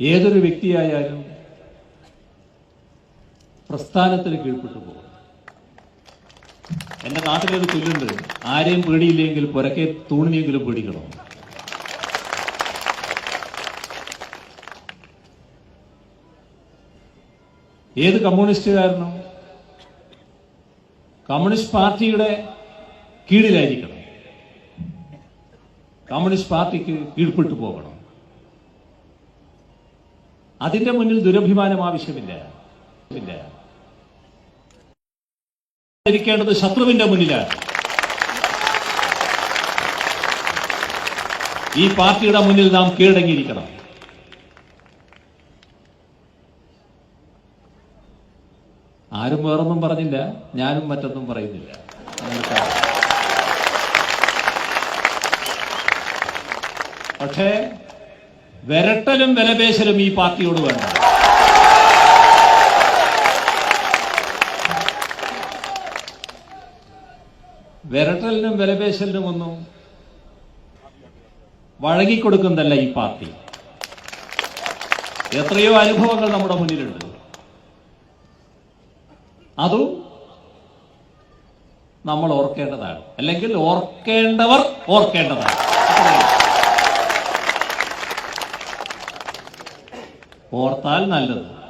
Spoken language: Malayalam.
ഏതൊരു വ്യക്തിയായാലും പ്രസ്ഥാനത്തിന് കീഴ്പ്പെട്ടു പോകും. എന്റെ നാട്ടിലൊരു ചൊല്ലുണ്ട് ആരെയും പേടിയില്ലെങ്കിൽ പുരക്കെ തൂണിനെങ്കിലും പേടിക്കണം? ഏത് കമ്മ്യൂണിസ്റ്റുകാരനും കമ്മ്യൂണിസ്റ്റ് പാർട്ടിയുടെ കീഴിലായിരിക്കണം. കമ്മ്യൂണിസ്റ്റ് പാർട്ടിക്ക് കീഴ്പ്പെട്ടു പോകണം. അതിന്റെ മുന്നിൽ ദുരഭിമാനം ആവശ്യമില്ല. ഇല്ല ഇരിക്കേണ്ടത് ശത്രുവിന്റെ മുന്നിലാണ്. ഈ പാർട്ടിയുടെ മുന്നിൽ നാം കീഴടങ്ങിയിരിക്കണം. ആരും വേറൊന്നും പറഞ്ഞില്ല ഞാനും മറ്റൊന്നും പറയുന്നില്ല. പക്ഷേ വിരട്ടലും വിലപേശലും ഈ പാർട്ടിയോട് വേണ്ട വിരട്ടലിനും വിലപേശലിനും ഒന്നും വഴങ്ങിക്കൊടുക്കുന്നതല്ല ഈ പാർട്ടി. എത്രയോ അനുഭവങ്ങൾ നമ്മുടെ മുന്നിലുണ്ട്. അതും നമ്മൾ ഓർക്കേണ്ടതാണ്. അല്ലെങ്കിൽ ഓർക്കേണ്ടവർ ഓർക്കേണ്ടതാണ്. ഓർത്താൽ നല്ലത്.